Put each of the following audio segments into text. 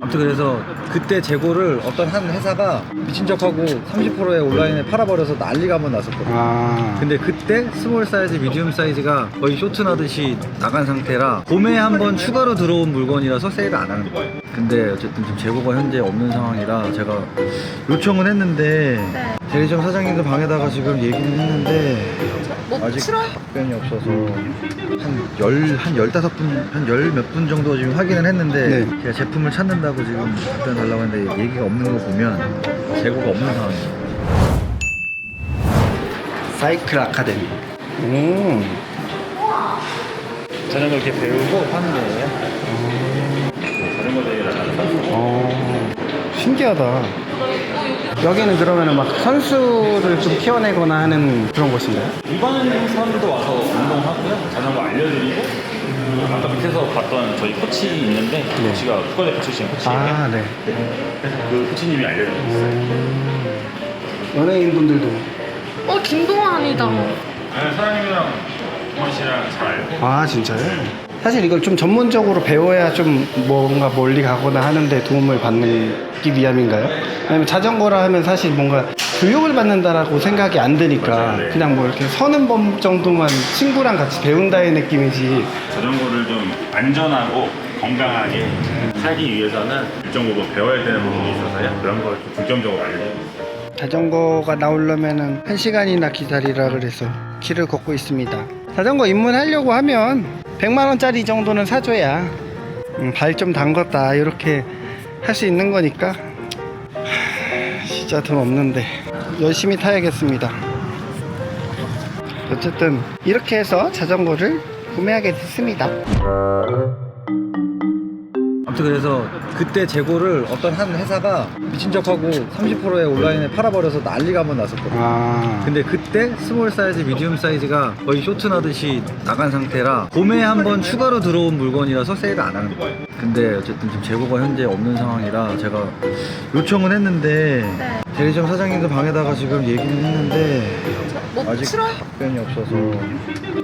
아무튼 그래서 그때 재고를 어떤 한 회사가 미친 척하고 30%에 온라인에 팔아버려서 난리가 한번 났었거든. 아. 근데 그때 스몰 사이즈, 미디움 사이즈가 거의 쇼트 나듯이 나간 상태라 봄에 한번 추가로 들어온 물건이라서 세일을 안 하는 거예요. 근데 어쨌든 지금 재고가 현재 없는 상황이라 제가 요청은 했는데 네. 대리점 사장님들 방에다가 지금 얘기는 했는데 뭐 아직? 답변이 없어서 한 열, 한 열다섯 분, 한 열 몇 분 정도 지금 확인을 했는데 네. 제가 제품을 찾는다고 지금 답변 달라고 했는데 얘기가 없는 거 보면 재고가 없는 상황이에요. 사이클 아카데미. 음. 자전거 이렇게 배우고 하는 거예요. 신기하다. 여기는 그러면은 막 선수를 좀 키워내거나 하는 그런 곳인가요? 일반 사람들도 와서 운동하고요. 자전거 알려드리고 아까 밑에서 봤던 저희 코치 있는데 그 코치가 국가대표 출신 코치예요. 아, 네. 그래서 그 코치님이 알려드리고 있어요. 음. 연예인 분들도. 어 김동완이다. 아는 사장님이랑 동원 씨랑 잘 알고 아, 진짜요? 사실 이걸 좀 전문적으로 배워야 좀 뭔가 멀리 가거나 하는데 도움을 받기 위함인가요? 아니면 자전거라 하면 사실 뭔가 교육을 받는다라고 생각이 안 드니까 네. 그냥 뭐 이렇게 서는 법 정도만 친구랑 같이 배운다의 느낌이지 자전거를 좀 안전하고 건강하게 살기 위해서는 일정 부분 배워야 되는 부분이 있어서요. 그런 걸 좀 중점적으로 알려드리고 있어요. 자전거가 나오려면은 한 시간이나 기다리라 그래서 길을 걷고 있습니다. 자전거 입문하려고 하면 100만 원짜리 정도는 사줘야 음, 발좀 담궜다 이렇게 할 수 있는 거니까 하, 진짜 돈 없는데 열심히 타야겠습니다. 어쨌든 이렇게 해서 자전거를 구매하게 됐습니다. 아무튼 그래서 그때 재고를 어떤 한 회사가 미친 척하고 30%에 온라인에 팔아버려서 난리가 한번 났었거든. 아, 근데 그때 스몰 사이즈, 미디움 사이즈가 거의 쇼트 나듯이 나간 상태라 봄에 한번 추가로 들어온 물건이라서 세일을 안 하는 거예요. 근데 어쨌든 지금 재고가 현재 없는 상황이라 제가 요청은 했는데 네. 대리점 사장님들 방에다가 지금 얘기는 했는데 뭐 아직? 답변이 없어서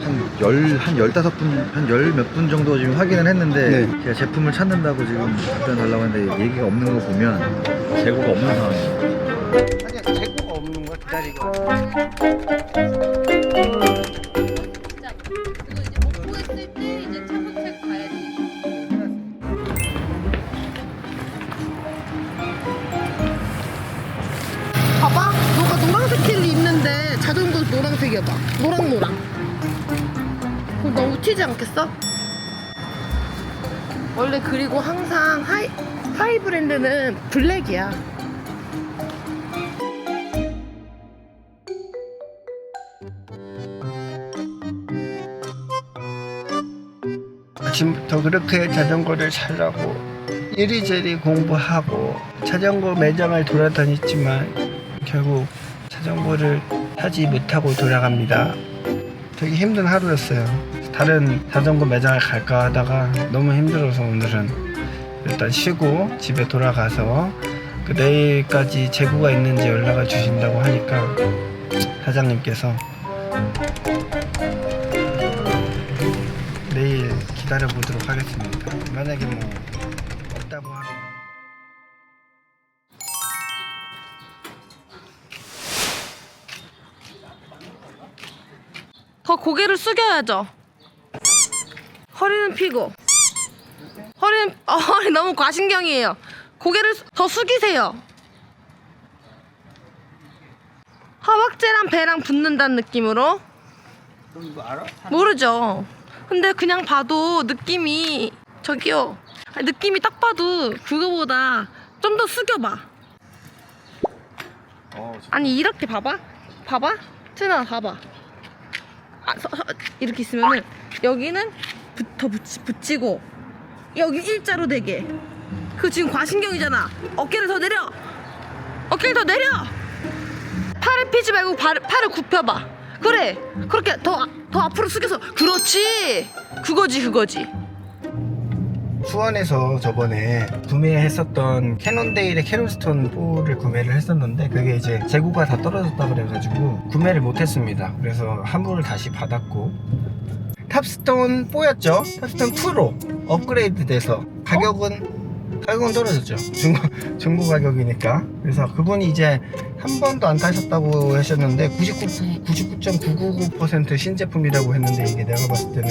한 열, 한 열다섯 분, 한 열 몇 분 정도 지금 확인을 했는데 네. 제가 제품을 찾는다고 지금 답변 달라고 했는데 얘기가 없는 거 보면 재고가 없는 상황이에요. 아니 재고가 없는 거야 기다리고. 노란색이야 봐. 노랑노랑. 그럼 너무 튀지 않겠어? 원래 그리고 항상 하이 하이 브랜드는 블랙이야. 아침부터 그렇게 자전거를 살라고 이리저리 공부하고 자전거 매장을 돌아다녔지만 결국 자전거를 사지 못하고 돌아갑니다. 되게 힘든 하루였어요. 다른 자전거 매장을 갈까 하다가 너무 힘들어서 오늘은 일단 쉬고 집에 돌아가서 그 내일까지 재고가 있는지 연락을 주신다고 하니까 사장님께서 내일 기다려 보도록 하겠습니다. 만약에 뭐 없다고 하면 더 고개를 숙여야죠. 허리는 피고. 허리는 어, 허리 너무 과신경이에요. 고개를 수- 더 숙이세요. 허벅지랑 배랑 붙는다는 느낌으로. 이거 알아? 모르죠. 근데 그냥 봐도 느낌이 저기요. 아니, 느낌이 딱 봐도 그거보다 좀 더 숙여봐. 아니 이렇게 봐봐. 봐봐. 채나 봐봐. 아, 서, 서, 이렇게 있으면은 여기는 붙, 더 붙이, 붙이고 여기 일자로 되게. 그 지금 과신경이잖아. 어깨를 더 내려. 어깨를 더 내려. 팔을 피지 말고 발, 팔을 굽혀봐. 그래. 그렇게 더, 더 앞으로 숙여서. 그렇지. 그거지, 그거지. 수원에서 저번에 구매했었던 캐논데일의 캐논스톤 4를 구매를 했었는데 그게 이제 재고가 다 떨어졌다 그래가지고 구매를 못했습니다. 그래서 환불을 다시 받았고 탑스톤 4였죠? 탑스톤 2로 업그레이드 돼서 가격은 가격은 떨어졌죠. 중고, 중고 가격이니까. 그래서 그분이 이제 한 번도 안 타셨다고 하셨는데 99, 99.999% 신제품이라고 했는데 이게 내가 봤을 때는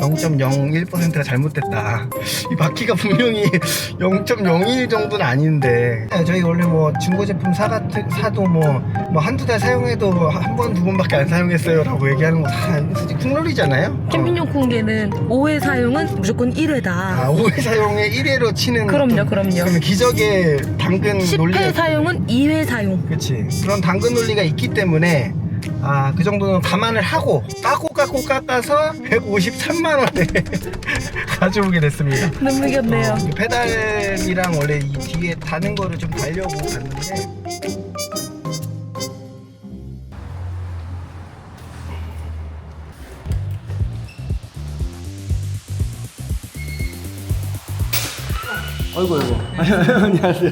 0.01%가 잘못됐다. 이 바퀴가 분명히 0.01 정도는 아닌데 네, 저희 원래 뭐 중고 제품 사 사도 뭐, 뭐 한두 달 사용해도 한 번 두 번밖에 안 사용했어요 라고 얘기하는 거 다 솔직히 쿵놀이잖아요. 캠핑용 콩게는 5회 사용은 무조건 1회다. 아, 5회 사용에 1회로 치는 그럼요, 어떤 그럼요. 그러면 기적의 당근 10회 논리 사용은 2회 사용. 그치 그런 당근 논리가 있기 때문에 아 그 정도는 감안을 하고 깎고 깎고 깎아서 153만 원에 가져오게 됐습니다 눈물 겹네요. 어, 이 페달이랑 원래 이 뒤에 다는 거를 좀 달려고 갔는데 아이고 아이고. 안녕하세요